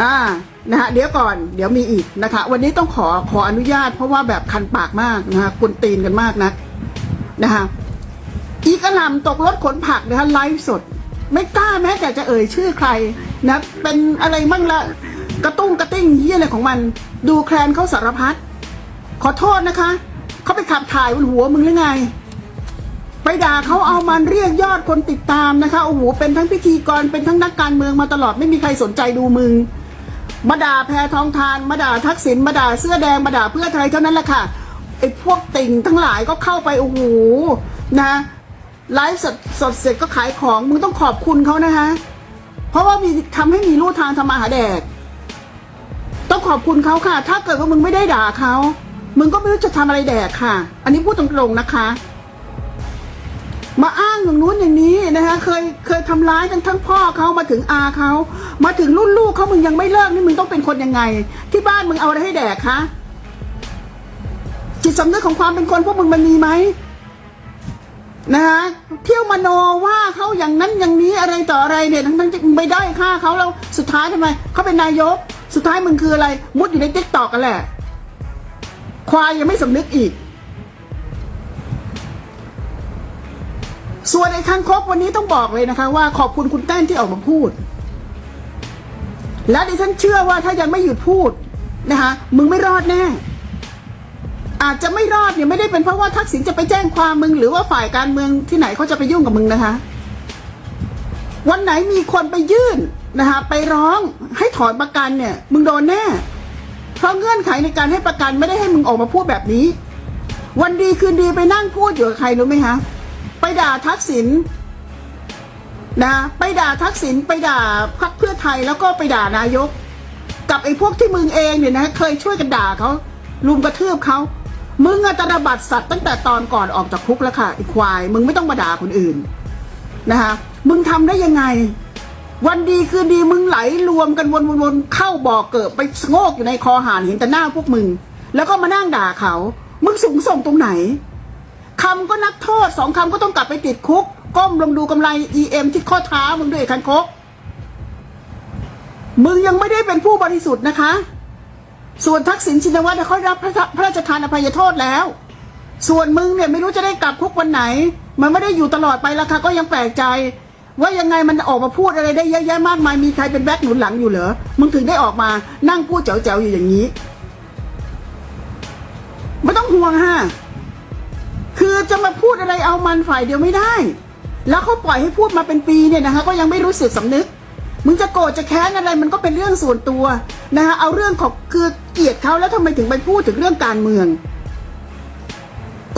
อ่านะฮะเดี๋ยวก่อนเดี๋ยวมีอีกนะคะ วันนี้ต้องขอขออนุญาต เพราะว่าแบบคันปากมากนะคะกุนตีนกันมากนักนะคะอีกระลำตกรถขนผักนะคะไลฟ์สด ไม่กล้าแม้แต่จะเอ่ยชื่อใครนะเป็นอะไรมั่งละกระตุ้งกระติ้งเยี่ยอะไรของมัน ดูแคลนเขาสารพัดขอโทษนะคะเขาไปขับถ่ายบนหัวมึงหรือไง ไปด่าเขาเอามันเรียกยอดคนติดตามนะคะโอ้โหเป็นทั้งพิธีกรเป็นทั้งนักการเมืองมาตลอดไม่มีใครสนใจดูมึง มาด่าแพทองทานมาด่าทักษิณมาด่าเสื้อแดงมาด่าเพื่อไทยเท่านั้นแหละค่ะไอ้พวกติ่งทั้งหลายก็เข้าไปโอ้โหนะไลฟ์สดสดเสร็จก็ขายของมึงต้องขอบคุณเขานะคะ เพราะว่ามีทำให้มีรูทางทำมาหาแดก ต้องขอบคุณเขาค่ะ ถ้าเกิดว่ามึงไม่ได้ด่าเขามึงก็ไม่รู้จะทำอะไรแดกค่ะ อันนี้พูดตรงๆนะคะ มาอ้า อย่างนู้นอย่างนี้นะคะเคยเคยทำร้ายทั้งทั้งพ่อเขามาถึงอาเขามาถึงรุ่นลูกเขามึงยังไม่เลิกนี่มึงต้องเป็นคนยังไง ที่บ้านมึงเอาอะไรให้แดกคะจิตสำนึกของความเป็นคนพวกมึงมันมีไหมนะคะเที่ยวมโนว่าเขาอย่างนั้นอย่างนี้อะไรต่ออะไรเนี่ยทั้งทั้งที่มึงไปได้ค่าเขาแล้วสุดท้ายทำไมเขาเป็นนายก สุดท้ายมึงคืออะไร มุดอยู่ในติ๊กตอกกันแหละควายยังไม่สำนึกอีก ส่วนไอ้คังคกวันนี้ต้องบอกเลยนะคะ ว่าขอบคุณคุณแต้นที่ออกมาพูด และดิฉันเชื่อว่าถ้ายังไม่หยุดพูดนะคะมึงไม่รอดแน่ อาจจะไม่รอดเนี่ยไม่ได้เป็นเพราะว่าทักษิณจะไปแจ้งความมึง หรือว่าฝ่ายการเมืองที่ไหนเขาจะไปยุ่งกับมึงนะคะ วันไหนมีคนไปยื่นนะคะไปร้องให้ถอนประกันเนี่ย มึงโดนแน่ เพราะเงื่อนไขในการให้ประกันไม่ได้ให้มึงออกมาพูดแบบนี้ วันดีคืนดีไปนั่งพูดอยู่กับใครรู้ไหมคะ ไปด่าทักษิณนะไปด่าทักษิณไปด่าพรรคเพื่อไทยแล้วก็ไปด่านายก กับไอ้พวกที่มึงเองเนี่ยนะเคยช่วยกันด่าเขาลุมกระทืบเขามึงอะตระบัดสัตว์ตั้งแต่ตอนก่อนออกจากคุกแล้วค่ะไอ้ควาย มึงไม่ต้องมาด่าคนอื่นนะคะมึงทำได้ยังไง วันดีคืนดีมึงไหลรวมกันวนๆเข้าบ่อเกิดไปโงกอยู่ในคอหานเห็นแต่หน้าพวกมึง แล้วก็มานั่งด่าเขา มึงสูงส่งตรงไหนำก็นักโทษสองคำก็ต้องกลับไปติดคุก ก้มลงดูกำไร EM ที่ข้อเท้ามึงด้วยคันคกมึงยังไม่ได้เป็นผู้บริสุทธิ์นะคะ ส่วนทักษิณชินวัตรเขาได้รับพระพระราชทานอภัยโทษแล้ว ส่วนมึงเนี่ยไม่รู้จะได้กลับคุกวันไหน มันไม่ได้อยู่ตลอดไปแล้วค่ะก็ยังแปลกใจ ว่ายังไงมันออกมาพูดอะไรได้เยอะแยะมากมายมีใครเป็นแบ็คหนุนหลังอยู่เหรอมึงถึงได้ออกมานั่งพูดแจ๋วๆอยู่อย่างนี้ ไม่ต้องห่วงฮะ คือจะมาพูดอะไรเอามันฝ่ายเดียวไม่ได้ แล้วเขาปล่อยให้พูดมาเป็นปีเนี่ยนะคะก็ยังไม่รู้สึกสำนึก มึงจะโกรธจะแค้นอะไรมันก็เป็นเรื่องส่วนตัวนะคะเอาเรื่องของคือเกลียดเขาแล้วทำไมถึงไปพูดถึงเรื่องการเมือง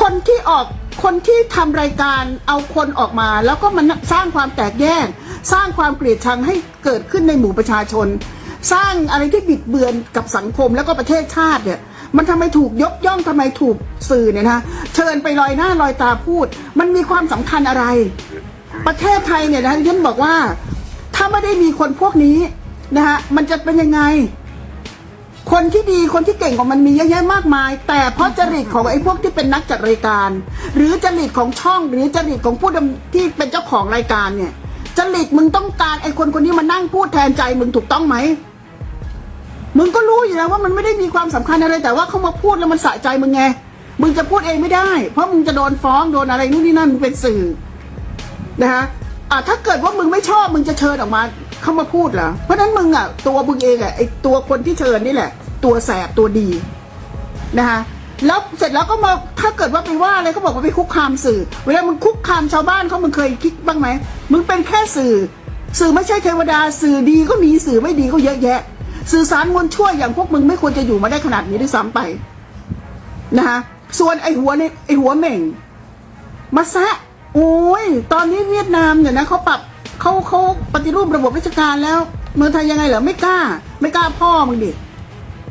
คนที่ออกคนที่ทำรายการเอาคนออกมา แล้วก็มันสร้างความแตกแยก สร้างความเกลียดชังให้เกิดขึ้นในหมู่ประชาชน สร้างอะไรที่บิดเบือนกับสังคมแล้วก็ประเทศชาติเนี่ย มันทำไมถูกยกย่องทำไมถูกสื่อเนี่ยนะเชิญไปลอยหน้าลอยตาพูด มันมีความสำคัญอะไร ประเทศไทยเนี่ยนะที่ฉันบอกว่า ถ้าไม่ได้มีคนพวกนี้นะฮะมันจะเป็นยังไง คนที่ดีคนที่เก่งกว่ามันมีเยอะแยะมากมาย แต่เพราะจริตของไอ้พวกที่เป็นนักจัดรายการ หรือจริตของช่องหรือจริตของผู้ดำที่เป็นเจ้าของรายการเนี่ยจริตมึงต้องการไอ้คนคนนี้มานั่งพูดแทนใจมึงถูกต้องไหม มึงก็รู้อยู่แล้วว่ามันไม่ได้มีความสำคัญอะไรแต่ว่าเขามาพูดแล้วมันสะใจมึงไง มึงจะพูดเองไม่ได้ เพราะมึงจะโดนฟ้องโดนอะไรนู่นนี่นั่นมึงเป็นสื่อนะฮะอะถ้าเกิดว่ามึงไม่ชอบมึงจะเชิญออกมาเข้ามาพูดเหรอเพราะฉะนั้นมึงอะตัวมึงเองอะไอตัวคนที่เชิญนี่แหละ ตัวแสบตัวดีนะฮะแล้วเสร็จแล้วก็มาถ้าเกิดว่าไปว่าอะไรเขาบอกว่าไปคุกคามสื่อ เวลามึงคุกคามชาวบ้านเขามึงเคยคิดบ้างไหมมึงเป็นแค่สื่อ สื่อไม่ใช่เทวดา สื่อดีก็มีสื่อไม่ดีก็เยอะแยะ สื่อสารมวลชั่วอย่างพวกมึงไม่ควรจะอยู่มาได้ขนาดนี้ด้วยซ้ำไปนะฮะส่วนไอหัวเนี่ยไอหัวเหม่งมาแซะโอ้ยตอนนี้เวียดนามเนี่ยนะเขาปรับเขาเขาปฏิรูประบบราชการแล้ว เมืองไทยยังไงเหรอไม่กล้า ไม่กล้าพ่อมึงดิ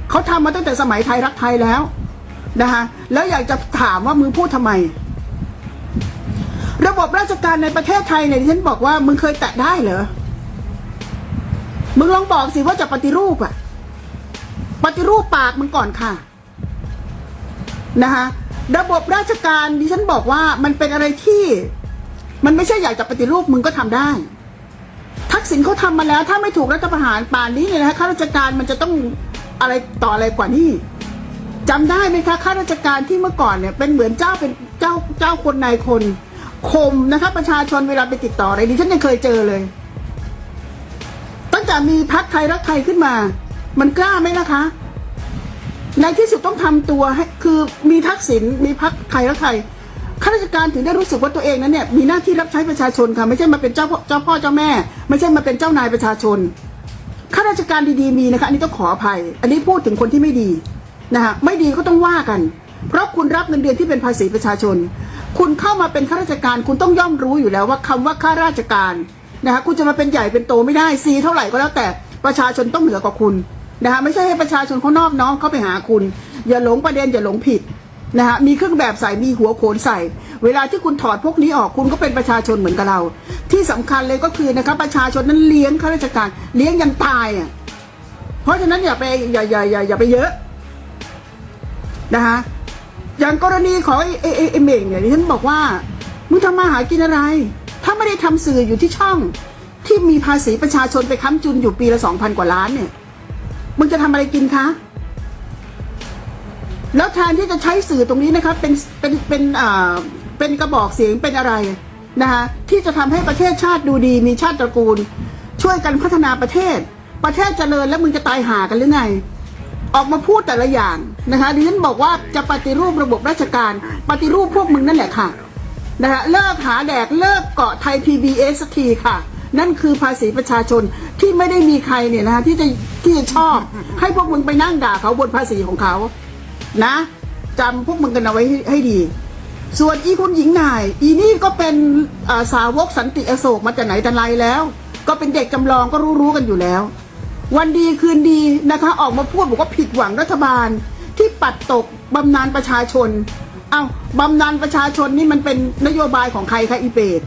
เขาทำมาตั้งแต่สมัยไทยรักไทยแล้วนะคะแล้วอยากจะถามว่ามึงพูดทำไม ระบบราชการในประเทศไทยเนี่ยที่ฉันบอกว่ามึงเคยแตะได้เหรอ มึงลองบอกสิว่าจะปฏิรูปอะปฏิรูปปากมึงก่อนค่ะ นะคะระบบราชการดิฉันบอกว่ามันเป็นอะไรที่ มันไม่ใช่อยากจะปฏิรูปมึงก็ทำได้ ทักษิณเขาทำมาแล้ว ถ้าไม่ถูกรัฐประหารป่านนี้เนี่ยนะคะข้าราชการมันจะต้องอะไรต่ออะไรกว่านี้จำได้ไหมคะข้าราชการที่เมื่อก่อนเนี่ยเป็นเหมือนเจ้าเป็นเจ้าเจ้าคนนายคนข่มนะคะ ประชาชนเวลาไปติดต่ออะไรดิฉันยังเคยเจอเลย ตั้งแต่มีพักไทยรักไทยขึ้นมา มันกล้าไหมล่ะคะ ในที่สุดต้องทำตัวให้คือมีทักษิณมีพักไทยรักไทยข้าราชการถึงได้รู้สึกว่าตัวเองนั้นเนี่ยมีหน้าที่รับใช้ประชาชนค่ะไม่ใช่มาเป็นเจ้าพ่อเจ้าพ่อเจ้าแม่ ไม่ใช่มาเป็นเจ้านายประชาชนข้าราชการดีๆมีนะคะอันนี้ต้องขออภัย อันนี้พูดถึงคนที่ไม่ดีนะคะไม่ดีก็ต้องว่ากัน เพราะคุณรับเงินเดือนที่เป็นภาษีประชาชน คุณเข้ามาเป็นข้าราชการ คุณต้องย่อมรู้อยู่แล้วว่าคำว่าข้าราชการ นะคะคุณจะมาเป็นใหญ่เป็นโตไม่ได้ซีเท่าไหร่ก็แล้วแต่ประชาชนต้องเหนือกว่าคุณนะคะไม่ใช่ให้ประชาชนเขานอบน้อมเข้าไปหาคุณ อย่าหลงประเด็นอย่าหลงผิดนะคะมีเครื่องแบบใส่มีหัวโขนใส่ เวลาที่คุณถอดพวกนี้ออกคุณก็เป็นประชาชนเหมือนกับเรา ที่สำคัญเลยก็คือนะคะประชาชนนั้นเลี้ยงข้าราชการเลี้ยงยันตายอะเพราะฉะนั้นอย่าไปอย่าอย่าอย่าอย่าไปเยอะนะคะอย่างกรณีของไอ้ไอ้ไอ้เม่งเนี่ยที่ฉันบอกว่ามึงทำมาหากินอะไร ถ้าไม่ได้ทำสื่ออยู่ที่ช่อง ที่มีภาษีประชาชนไปค้ำจุนอยู่ปีละสองพันกว่าล้านเนี่ยมึงจะทำอะไรกินคะแล้วแทนที่จะใช้สื่อตรงนี้นะครับเป็นเป็นเป็นอ่าเป็นกระบอกเสียงเป็นอะไรนะคะที่จะทำให้ประเทศชาติดูดีมีชาติตระกูล ช่วยกันพัฒนาประเทศ ประเทศเจริญแล้วมึงจะตายหากันหรือไง ออกมาพูดแต่ละอย่างนะคะดิฉันบอกว่าจะปฏิรูประบบราชการ ปฏิรูปพวกมึงนั่นแหละค่ะ นะคะเลิกหาแดกเลิกเกาะไทย PBS สักทีค่ะ นั่นคือภาษีประชาชนที่ไม่ได้มีใครเนี่ยนะคะที่จะที่จะชอบ ให้พวกมึงไปนั่งด่าเขาบนภาษีของเขา นะจำพวกมึงกันเอาไว้ให้ใหดี ส่วนอีคุณหญิงนาย อีนี่ก็เป็นาสาวกสันติอโศกมาจากไหนแต่ไรแล้ว ก็เป็นเด็กจำลองก็รู้ๆกันอยู่แล้ว วันดีคืนดีนะคะ ออกมาพูดบอกว่าผิดหวังรัฐบาลที่ปัดตกบำนาญประชาชน เอาบำนาญประชาชนนี่มันเป็นนโยบายของใครคะอีเปด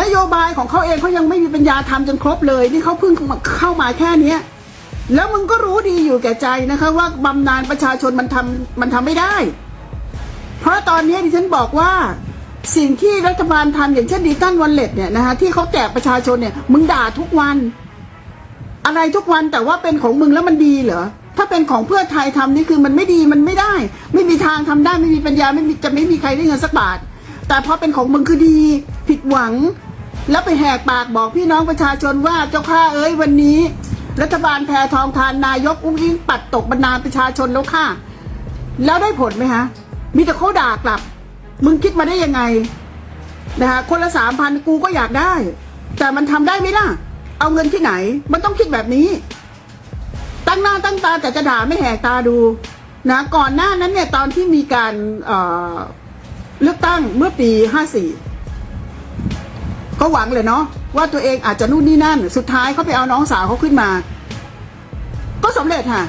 นโยบายของเขาเองเขายังไม่มีปัญญาทำจนครบเลย นี่เขาเพิ่งเข้ามาแค่เนี้ย แล้วมึงก็รู้ดีอยู่แก่ใจนะคะ ว่าบำนาญประชาชนมันทำมันทำไม่ได้ เพราะตอนนี้ดิฉันบอกว่าสิ่งที่รัฐบาลทำอย่างเช่นดิจิตัลวันเล็ตเนี่ยนะคะที่เขาแจกประชาชนเนี่ย มึงด่าทุกวัน อะไรทุกวันแต่ว่าเป็นของมึงแล้วมันดีเหรอ ถ้าเป็นของเพื่อไทยทำนี่คือมันไม่ดีมันไม่ได้ ไม่มีทางทำได้ไม่มีปัญญาไม่มีจะไม่มีใครได้เงินสักบาท แต่พอเป็นของมึงคือดี ผิดหวัง แล้วไปแหกปากบอกพี่น้องประชาชนว่าเจ้าข้าเอ้ยวันนี้ รัฐบาลแพทองทานนายกอุ้งอิงปัดตกบรรดาประชาชนแล้วค่ะ แล้วได้ผลไหมฮะมีแต่เขาด่ากลับ มึงคิดมาได้ยังไงนะคะคนละสามพันกูก็อยากได้ แต่มันทำได้ไหมล่ะ เอาเงินที่ไหน มันต้องคิดแบบนี้ ตั้งหน้าตั้งตาแต่จะด่าไม่แหกตาดูนะก่อนหน้านั้นเนี่ยตอนที่มีการเเลือกตั้งเมื่อปีห้าสี่ก็หวังเลยเนาะว่าตัวเองอาจจะนู่นนี่นั่น สุดท้ายเขาไปเอาน้องสาวเขาขึ้นมา ก็สำเร็จค่ะ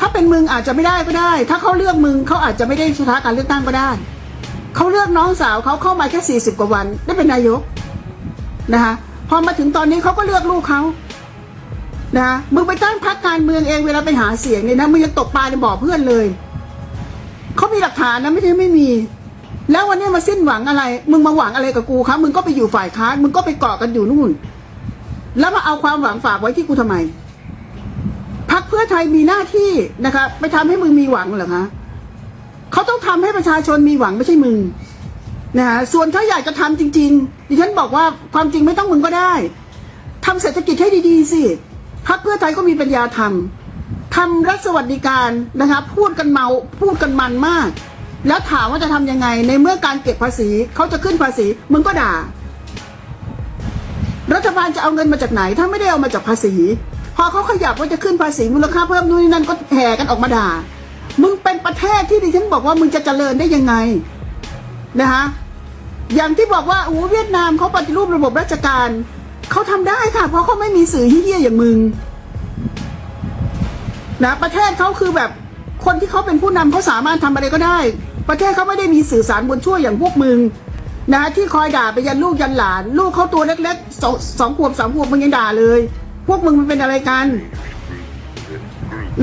ถ้าเป็นมึงอาจจะไม่ได้ก็ได้ ถ้าเขาเลือกมึงเขาอาจจะไม่ได้ชนะการเลือกตั้งก็ได้เขาเลือกน้องสาวเขาเข้ามาแค่สี่สิบกว่าวัน ได้เป็นนายกนะคะพอมาถึงตอนนี้เขาก็เลือกลูกเขา นะมึงไปตั้งพรรคการเมืองเองเวลาไปหาเสียงเนี่ยนะมึงยังตกปลาในบ่อเพื่อนเลยเขามีหลักฐานนะไม่ใช่ไม่มี แล้ววันนี้มาสิ้นหวังอะไร มึงมาหวังอะไรกับกูครับมึงก็ไปอยู่ฝ่ายค้านมึงก็ไปเกาะกันอยู่นู่น แล้วมาเอาความหวังฝากไว้ที่กูทำไมพักเพื่อไทยมีหน้าที่นะคะ ไปทำให้มึงมีหวังเหรอคะเขาต้องทำให้ประชาชนมีหวังไม่ใช่มึงนะฮะส่วนถ้าอยากจะทำจริง ๆ ดิฉันบอกว่าความจริงไม่ต้องมึงก็ได้ทำเศรษฐกิจให้ดีๆสิักเพื่อไทยก็มีปัญญาทำทำรัฐสวัสดิการนะคะพูดกันเมาพูดกันมันมาก แล้วถามว่าจะทำยังไง ในเมื่อการเก็บภาษีเขาจะขึ้นภาษีมึงก็ด่า รัฐบาลจะเอาเงินมาจากไหน ถ้าไม่ได้เอามาจากภาษี พอเขาขยับว่าจะขึ้นภาษีมูลค่าเพิ่มนู่นนี่นั่นก็แห่กันออกมาด่า มึงเป็นประเทศที่ดิฉันบอกว่ามึงจะเจริญได้ยังไงนะคะอย่างที่บอกว่าอู้เวียดนามเขาปฏิรูประบบราชการ เขาทำได้ค่ะ เพราะเขาไม่มีสื่อเฮี้ยๆอย่างมึง นะ ประเทศเขาคือแบบคนที่เขาเป็นผู้นำเขาสามารถทำอะไรก็ได้ ประเทศเขาไม่ได้มีสื่อสารบนชั่วอย่างพวกมึงนะที่คอยด่าไปยันลูกยันหลาน ลูกเขาตัวเล็กๆสองสองขวบสามขวบมึงยังด่าเลย พวกมึงมันเป็นอะไรกัน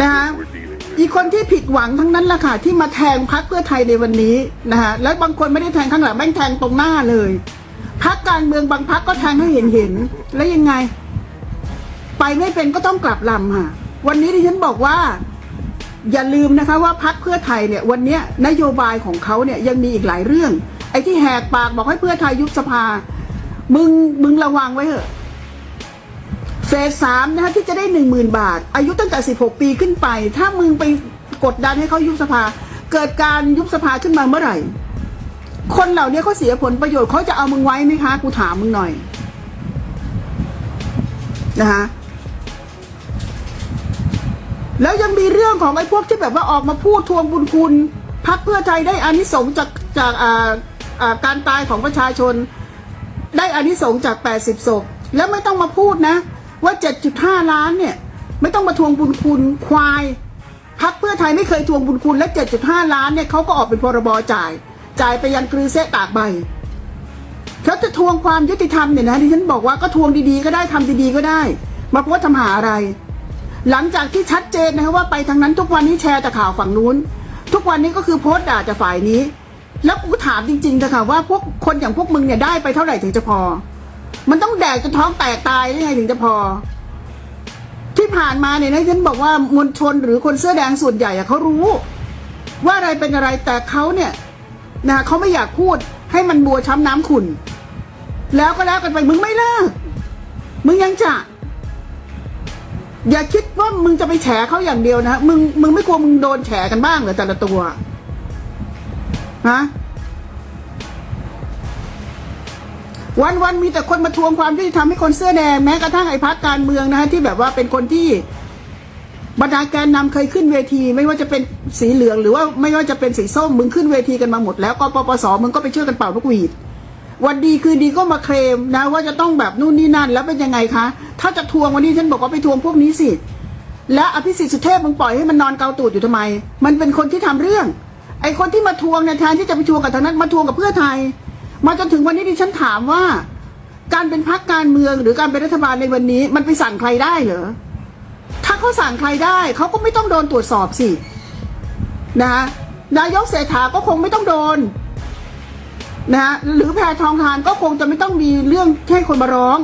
นะฮะอีกคนที่ผิดหวังทั้งนั้นแหละค่ะ ที่มาแทงพักเพื่อไทยในวันนี้นะฮะแล้วบางคนไม่ได้แทงข้างหลังแม่งแทงตรงหน้าเลย พักการเมืองบางพักก็แทงให้เห็นเห็น แล้วยังไง ไปไม่เป็นก็ต้องกลับลำค่ะ วันนี้ที่ฉันบอกว่า อย่าลืมนะคะว่าพักเพื่อไทยเนี่ย วันนี้นโยบายของเขาเนี่ยยังมีอีกหลายเรื่อง ไอ้ที่แหกปากบอกให้เพื่อไทยยุบสภา มึงมึงระวังไว้เถอะเฟสสามนะคะที่จะได้หนึ่งหมื่นบาท อายุตั้งแต่สิบหกปีขึ้นไป ถ้ามึงไปกดดันให้เขายุบสภา เกิดการยุบสภาขึ้นมาเมื่อไหร่ คนเหล่านี้เขาเสียผลประโยชน์เขาจะเอามึงไว้ไหมคะ กูถามมึงหน่อย นะคะแล้วยังมีเรื่องของไอ้พวกที่แบบว่าออกมาพูดทวงบุญคุณพักเพื่อไทยได้อานิสงจากจากการตายของประชาชน ได้อานิสงจาก 80ศพแล้วไม่ต้องมาพูดนะ ว่า 7.5 ล้านเนี่ย ไม่ต้องมาทวงบุญคุณควายพักเพื่อไทยไม่เคยทวงบุญคุณและ 7.5 ล้านเนี่ยเขาก็ออกเป็นพรบจ่าย จ่ายไปยังกรือเซตากใบเขาจะทวงความยุติธรรมเนี่ยนะที่ฉันบอกว่าก็ทวงดีๆก็ได้ทำดีๆก็ได้ มาโพสต์ทำหาอะไร หลังจากที่ชัดเจนนะคะว่าไปทางนั้นทุกวันนี้แชร์แต่ข่าวฝั่งนู้น ทุกวันนี้ก็คือโพสต์ด่าจากฝ่ายนี้ แล้วกูถามจริงๆเถอะค่ะว่าพวกคนอย่างพวกมึงเนี่ยได้ไปเท่าไหร่ถึงจะพอ มันต้องแดกจนท้องแตกตายได้ไงถึงจะพอ ที่ผ่านมาเนี่ยนะฉันบอกว่ามวลชนหรือคนเสื้อแดงส่วนใหญ่เขารู้ ว่าอะไรเป็นอะไรแต่เขาเนี่ย นะเขาไม่อยากพูดให้มันบัวช้ำน้ำขุ่นแล้วก็แล้วกันไปมึงไม่เลิกมึงยังจะ อย่าคิดว่ามึงจะไปแฉเขาอย่างเดียวนะมึงมึงไม่กลัวมึงโดนแฉกันบ้างเหรอแต่ละตัวฮะวันวันมีแต่คนมาทวงความยุติธรรมให้คนเสื้อแดงแม้กระทั่งไอ้พักการเมืองนะฮะที่แบบว่าเป็นคนที่ บรรดาแกนนำเคยขึ้นเวที ไม่ว่าจะเป็นสีเหลือง หรือว่าไม่ว่าจะเป็นสีส้มมึงขึ้นเวทีกันมาหมดแล้วก็ปปสมึงก็ไปช่วยกันเป่านกหวีดวันดีคือดีก็มาเคลมนะว่าจะต้องแบบนู่นนี่นั่นแล้วเป็นยังไงคะ ถ้าจะทวงวันนี้ฉันบอกว่าไปทวงพวกนี้สิและอภิสิทธิ์สุเทพมึงปล่อยให้มันนอนเกาตูดอยู่ทำไม มันเป็นคนที่ทำเรื่อง ไอคนที่มาทวงเนี่ยแทนที่จะไปทวงกับทางนั้นมาทวงกับเพื่อไทย มาจนถึงวันนี้ดิฉันถามว่า การเป็นพักการเมืองหรือการเป็นรัฐบาลในวันนี้ มันไปสั่งใครได้เหรอ เขาสั่งใครได้เขาก็ไม่ต้องโดนตรวจสอบสินะนายกเศรษฐาก็คงไม่ต้องโดนนะฮะหรือแพรทองทานก็คงจะไม่ต้องมีเรื่องให้คนมาร้อง